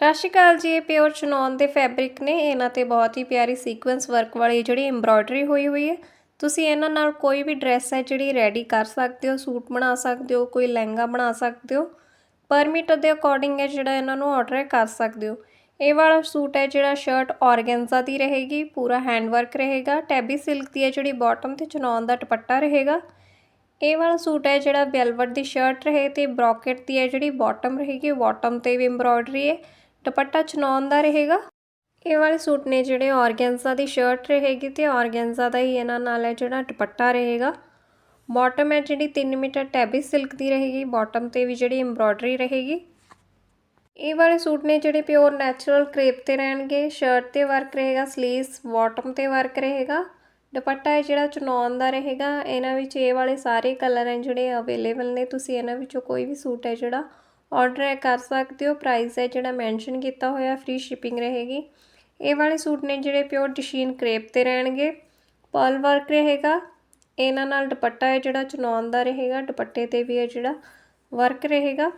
ਸਤਿ ਸ਼੍ਰੀ ਅਕਾਲ ਜੀ, ਇਹ ਪਿਓਰ ਚਨੌਨ ਦੇ ਫੈਬਰਿਕ ਨੇ। ਇਹਨਾਂ ਤੇ ਬਹੁਤ ਹੀ ਪਿਆਰੀ ਸੀਕੁਐਂਸ ਵਰਕ ਵਾਲੀ ਜਿਹੜੀ ਐਮਬ੍ਰੋਇਡਰੀ ਹੋਈ ਹੋਈ ਹੈ। ਤੁਸੀਂ ਇਹਨਾਂ ਨਾਲ ਕੋਈ ਵੀ ਡਰੈਸ ਹੈ ਜਿਹੜੀ ਰੈਡੀ ਕਰ ਸਕਦੇ ਹੋ, ਸੂਟ ਬਣਾ ਸਕਦੇ ਹੋ, ਕੋਈ ਲਹਿੰਗਾ ਬਣਾ ਸਕਦੇ ਹੋ ਪਰ ਮੀਟਰ ਦੇ ਅਕੋਰਡਿੰਗ ਹੈ ਜਿਹੜਾ ਇਹਨਾਂ ਨੂੰ ਆਰਡਰ ਕਰ ਸਕਦੇ ਹੋ। ਇਹ ਵਾਲਾ ਸੂਟ ਹੈ ਜਿਹੜਾ ਸ਼ਰਟ ਔਰਗੈਂਜ਼ਾ ਦੀ ਰਹੇਗੀ, ਪੂਰਾ ਹੈਂਡ ਵਰਕ ਰਹੇਗਾ ਟੈਬੀ ਸਿਲਕ ਦੀ ਹੈ ਜਿਹੜੀ ਬਾਟਮ ਤੇ ਚਨੌਨ ਦਾ ਦੁਪੱਟਾ ਰਹੇਗਾ। ਇਹ ਵਾਲਾ ਸੂਟ ਹੈ ਜਿਹੜਾ ਵੈਲਵਟ ਦੀ ਸ਼ਰਟ ਰਹੇ ਤੇ ਬ੍ਰੋਕਟ ਦੀ ਹੈ ਜਿਹੜੀ ਬਾਟਮ ਰਹੇਗੀ। ਬਾਟਮ ਤੇ ਵੀ ਐਮਬ੍ਰੋਇਡਰੀ ਹੈ। ਦੁਪੱਟਾ ਚਨੌਨ ਦਾ ਰਹੇਗਾ। ਇਹ ਵਾਲੇ ਸੂਟ ਨੇ ਜਿਹੜੇ ਔਰਗੈਂਜ਼ਾ ਦੀ ਸ਼ਰਟ ਰਹੇਗੀ ਤੇ ਔਰਗੈਂਜ਼ਾ ਦਾ ਹੀ ਇਹਨਾਂ ਨਾਲ ਹੈ ਜਿਹੜਾ ਦੁਪੱਟਾ ਰਹੇਗਾ। ਬਾਟਮ ਹੈ ਜਿਹੜੀ 3 ਮੀਟਰ ਟੈਬੀ ਸਿਲਕ ਦੀ ਰਹੇਗੀ। ਬਾਟਮ ਤੇ ਵੀ ਜਿਹੜੀ ਐਮਬ੍ਰੋਇਡਰੀ ਰਹੇਗੀ। ਇਹ ਵਾਲੇ ਸੂਟ ਨੇ ਜਿਹੜੇ ਪਿਓਰ ਨੈਚੁਰਲ ਕ੍ਰੇਪ ਤੇ ਰਹਿਣਗੇ। ਸ਼ਰਟ ਤੇ ਵਰਕ ਰਹੇਗਾ ਸਲੀਵਸ ਬਾਟਮ ਤੇ ਵਰਕ ਰਹੇਗਾ। ਦੁਪੱਟਾ ਹੈ ਜਿਹੜਾ ਚਨੌਨ ਦਾ ਰਹੇਗਾ। ਇਹਨਾਂ ਵਿੱਚ ਇਹ ਵਾਲੇ ਸਾਰੇ ਕਲਰ ਹੈ ਜਿਹੜੇ ਅਵੇਲੇਬਲ ਨੇ। ਤੁਸੀਂ ਇਹਨਾਂ ਵਿੱਚੋਂ ਕੋਈ ਵੀ ਸੂਟ ਹੈ ਜਿਹੜਾ ਆਰਡਰ ਕਰ ਸਕਦੇ ਹੋ। ਪ੍ਰਾਈਸ ਹੈ ਜਿਹੜਾ ਮੈਂਸ਼ਨ ਕੀਤਾ ਹੋਇਆ ਫ੍ਰੀ ਸ਼ਿਪਿੰਗ ਰਹੇਗੀ। ਇਹ ਵਾਲੇ ਸੂਟ ਨੇ ਜਿਹੜੇ ਪਿਓਰ ਡਿਸ਼ੀਨ ਕ੍ਰੇਪ ਤੇ ਰਹਿਣਗੇ। ਪਰਲ ਵਰਕ ਰਹੇਗਾ। ਇਹਨਾਂ ਨਾਲ ਦੁਪੱਟਾ ਹੈ ਜਿਹੜਾ ਚਨੌਨ ਦਾ ਰਹੇਗਾ। ਦੁਪੱਟੇ ਤੇ ਵੀ ਹੈ ਜਿਹੜਾ ਵਰਕ ਰਹੇਗਾ।